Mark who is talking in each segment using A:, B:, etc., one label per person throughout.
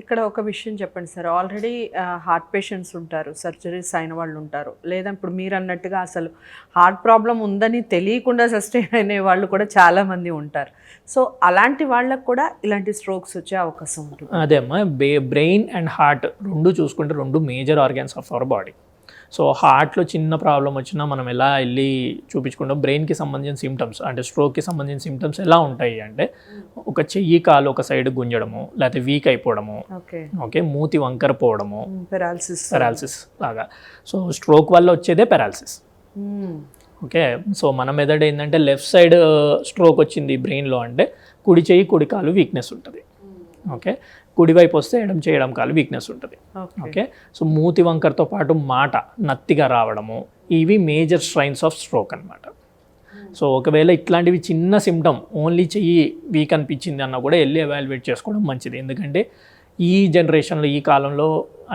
A: ఇక్కడ ఒక విషయం చెప్పండి సార్. ఆల్రెడీ హార్ట్ పేషెంట్స్ ఉంటారు సర్జరీస్ అయిన వాళ్ళు ఉంటారు. లేదా ఇప్పుడు మీరు అన్నట్టుగా అసలు హార్ట్ ప్రాబ్లం ఉందని తెలియకుండా సస్టైన్ అయిన వాళ్ళు కూడా చాలామంది ఉంటారు. సో అలాంటి వాళ్ళకు కూడా ఇలాంటి స్ట్రోక్స్ వచ్చే అవకాశం ఉంటుంది.
B: అదే అమ్మా బే బ్రెయిన్ అండ్ హార్ట్ రెండు చూసుకుంటే రెండు major organs of our body. So హార్ట్లో చిన్న ప్రాబ్లం వచ్చినా మనం ఎలా వెళ్ళి చూపించుకుంటాం? బ్రెయిన్కి సంబంధించిన సిమ్టమ్స్ అంటే స్ట్రోక్కి సంబంధించిన సిమ్టమ్స్ ఎలా ఉంటాయి? అంటే ఒక చెయ్యి కాలు ఒక సైడ్ గుంజడము లేకపోతే వీక్ అయిపోవడము
A: ఓకే.
B: ఓకే మూతి వంకర పోవడము.
A: పెరాలసిస్
B: పెరాలసిస్ లాగా సో స్ట్రోక్ వల్ల వచ్చేదే పెరాలసిస్ ఓకే సో మన మెదడు ఏంటంటే లెఫ్ట్ సైడ్ స్ట్రోక్ వచ్చింది బ్రెయిన్లో అంటే కుడి చెయ్యి కుడి కాలు వీక్నెస్ ఉంటుంది. ఓకే కుడివైపు వస్తే ఎడం చేయడం కాలు వీక్నెస్ ఉంటుంది.
A: ఓకే.
B: సో మూతి వంకరతో పాటు మాట నత్తిగా రావడము ఇవి మేజర్ స్ట్రైన్స్ ఆఫ్ స్ట్రోక్ అన్నమాట. సో ఒకవేళ ఇట్లాంటివి చిన్న సిమ్టమ్ ఓన్లీ చెయ్యి వీక్ అనిపించింది అన్న కూడా వెళ్ళి ఎవాల్యుయేట్ చేసుకోవడం మంచిది. ఎందుకంటే ఈ జనరేషన్లో ఈ కాలంలో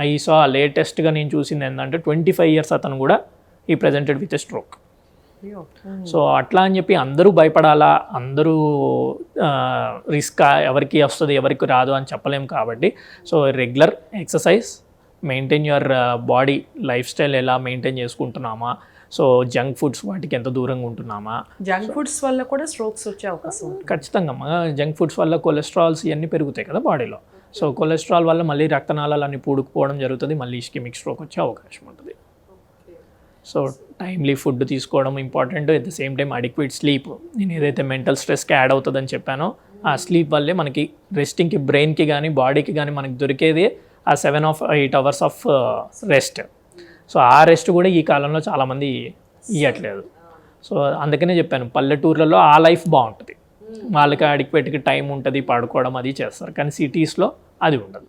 B: ఐ సా లేటెస్ట్గా నేను చూసింది ఏంటంటే ట్వంటీ ఫైవ్ ఇయర్స్ అతను కూడా ఈ ప్రజెంటెడ్ విత్ స్ట్రోక్ సో అట్లా అని చెప్పి అందరూ భయపడాలా? అందరూ రిస్క్ ఎవరికి వస్తుంది ఎవరికి రాదు అని చెప్పలేం కాబట్టి. So regular exercise maintain your body lifestyle ఎలా మెయింటైన్ చేసుకుంటున్నామా? సో జంక్ ఫుడ్స్ వాటికి ఎంత దూరంగా ఉంటున్నామా?
A: జంక్ ఫుడ్స్ వల్ల కూడా స్ట్రోక్స్ వచ్చే అవకాశం
B: ఖచ్చితంగా. జంక్ ఫుడ్స్ వల్ల కొలెస్ట్రాల్స్ ఇవన్నీ పెరుగుతాయి కదా బాడీలో. సో కొలెస్ట్రాల్ వల్ల మళ్ళీ రక్తనాళాలు అన్ని పూడుకుపోవడం జరుగుతుంది మళ్ళీ ఇష్కిమిక్ స్ట్రోక్ వచ్చే అవకాశం ఉంటుంది. సో టైమ్లీ ఫుడ్ తీసుకోవడం important. At the same time adequate sleep నేను ఏదైతే మెంటల్ స్ట్రెస్కి యాడ్ అవుతుందని చెప్పానో ఆ స్లీప్ వల్లే మనకి రెస్టింగ్కి బ్రెయిన్కి కానీ బాడీకి కానీ మనకి దొరికేది ఆ seven of eight hours of rest so ఆ రెస్ట్ కూడా ఈ కాలంలో చాలామంది ఇవ్వట్లేదు సో అందుకనే చెప్పాను పల్లెటూర్లలో ఆ లైఫ్ బాగుంటుంది. వాళ్ళకి అడిక్వేట్కి టైం ఉంటుంది పడుకోవడం అది చేస్తారు. కానీ సిటీస్లో అది ఉండదు.